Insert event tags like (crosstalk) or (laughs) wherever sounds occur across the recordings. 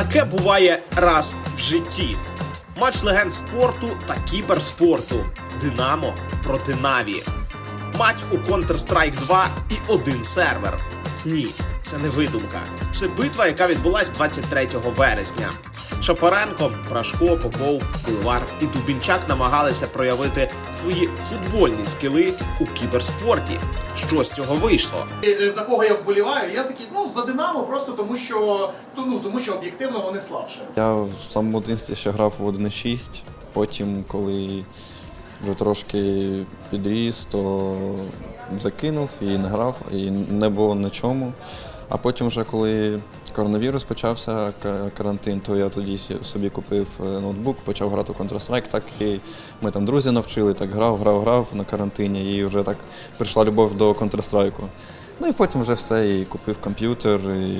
Таке буває раз в житті. Матч легенд спорту та кіберспорту. Динамо проти Наві. Матч у Counter-Strike 2 і один сервер. Ні, це не видумка. Це битва, яка відбулась 23 вересня. Шапаренко, Прашко, Попов, Пиливар і Дубінчак намагалися проявити свої футбольні скіли у кіберспорті. Що з цього вийшло? Е, За кого я вболіваю? Я такий, ну за Динамо, просто тому що ну, тому що об'єктивно вони слабше. Я в самому дитинстві ще грав в 1.6, потім, коли вже трошки підріс, то закинув і не грав, і не було на чому. А потім, вже коли коронавірус почався, карантин, то я тоді собі купив е, ноутбук, почав грати в Counter-Strike, так і ми там друзі навчили, так грав, грав, грав на карантині, і вже так прийшла любов до Counter-Strike. Ну і потім вже все, і купив комп'ютер, і,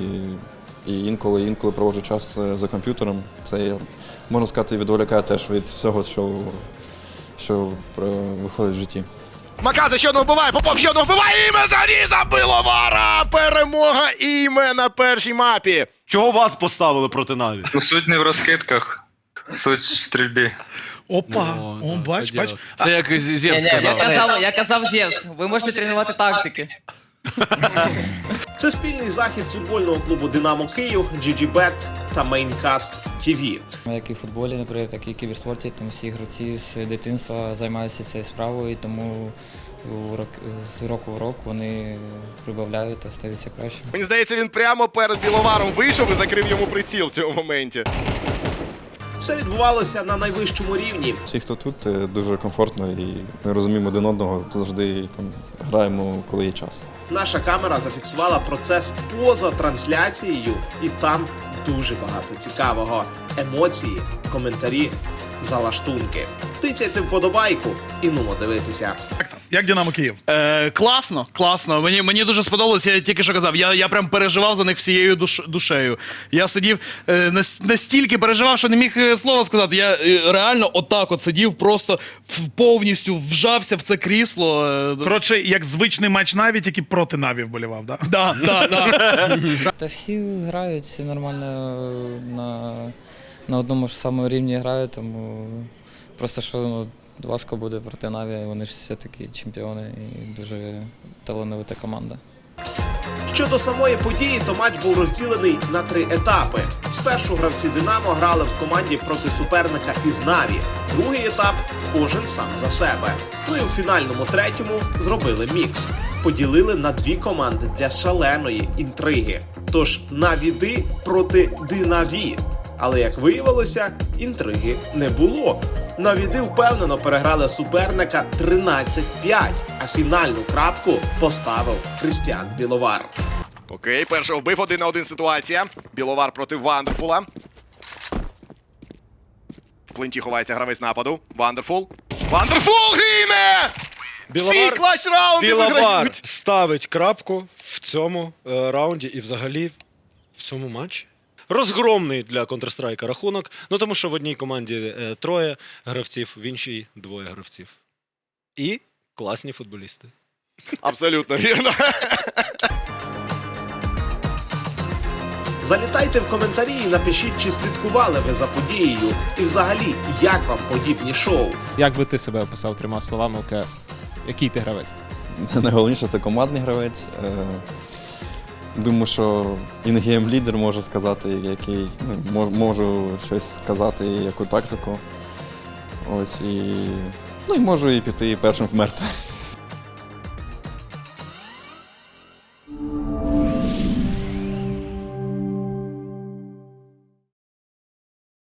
і інколи, інколи проводжу час е, за комп'ютером. Це можна сказати, відволікає теж від всього, що, що виходить в житті. Маказа ще одного вбиває, Попов ще одного вбиває, іме заріза Пиловара! Перемога іме на першій мапі. Чого вас поставили проти Наві? Ну, суть не в розкидках, суть в стрільбі. Опа, о, бач, бач. Це як Зєв Ні, ні, я сказав. казав, я казав Зевс, ви можете тренувати тактики. (laughs) Це спільний захід футбольного клубу Динамо Київ, GGBet та Maincast TV. Як і в футболі, наприклад, так і в кіберспорті, там всі гравці з дитинства займаються цією справою, і тому рок, з року в рок вони прибавляють та стаються краще. Мені здається, він прямо перед Біловаром вийшов і закрив йому приціл в цьому моменті. Все відбувалося на найвищому рівні. Всі, хто тут, е, дуже комфортно і ми розуміємо один одного, завжди там граємо, коли є час. Наша камера зафіксувала процес поза трансляцією, і там дуже багато цікавого. Емоції, коментарі, залаштунки. Тицяйте вподобайку і нумо дивитися. Як Динамо Київ? Е, класно, класно. Мені, мені дуже сподобалось, я тільки що казав. Я, я прям переживав за них всією душ, душею. Я сидів е, настільки переживав, що не міг е, слова сказати. Я е, реально отак от сидів, просто в- повністю вжався в це крісло. Е, Коротше, як звичний матч Наві, тільки проти Наві вболівав, да? да, да, да. (laughs) Та всі грають, всі нормально е, на, на одному ж самому рівні грають, тому просто що ну, важко буде проти Наві, вони ж все-таки чемпіони і дуже талановита команда. Щодо самої події, то матч був розділений на три етапи. Спершу гравці Динамо грали в команді проти суперника із Наві. Другий етап кожен сам за себе. Ну і у фінальному третьому зробили мікс. Поділили на дві команди для шаленої інтриги. Тож Навіди проти Динаві. Але як виявилося, інтриги не було. Навіди впевнено переграли суперника 13-5, а фінальну крапку поставив Християн Біловар. Окей, першого вбив один на один ситуація. Біловар проти Вандерфула. В плинті ховається гравець нападу. Вандерфул. Вандерфул гине! Всі клач раунди Біловар виграють! ставить крапку в цьому е, раунді і взагалі в цьому матчі. Розгромний для Counter-Strike рахунок, ну тому що в одній команді е, троє гравців, в іншій двоє гравців. І класні футболісти. Абсолютно вірно. (laughs) Залітайте в коментарі і напишіть, чи слідкували ви за подією. І взагалі, як вам подібні шоу. Як би ти себе описав трьома словами у КС? Який ти гравець? (laughs) Найголовніше це командний гравець. Е, Думаю, що інгейм лідер може сказати, який ну, мож- можу щось сказати, яку тактику. Ось і. Ну і можу і піти першим вмерти.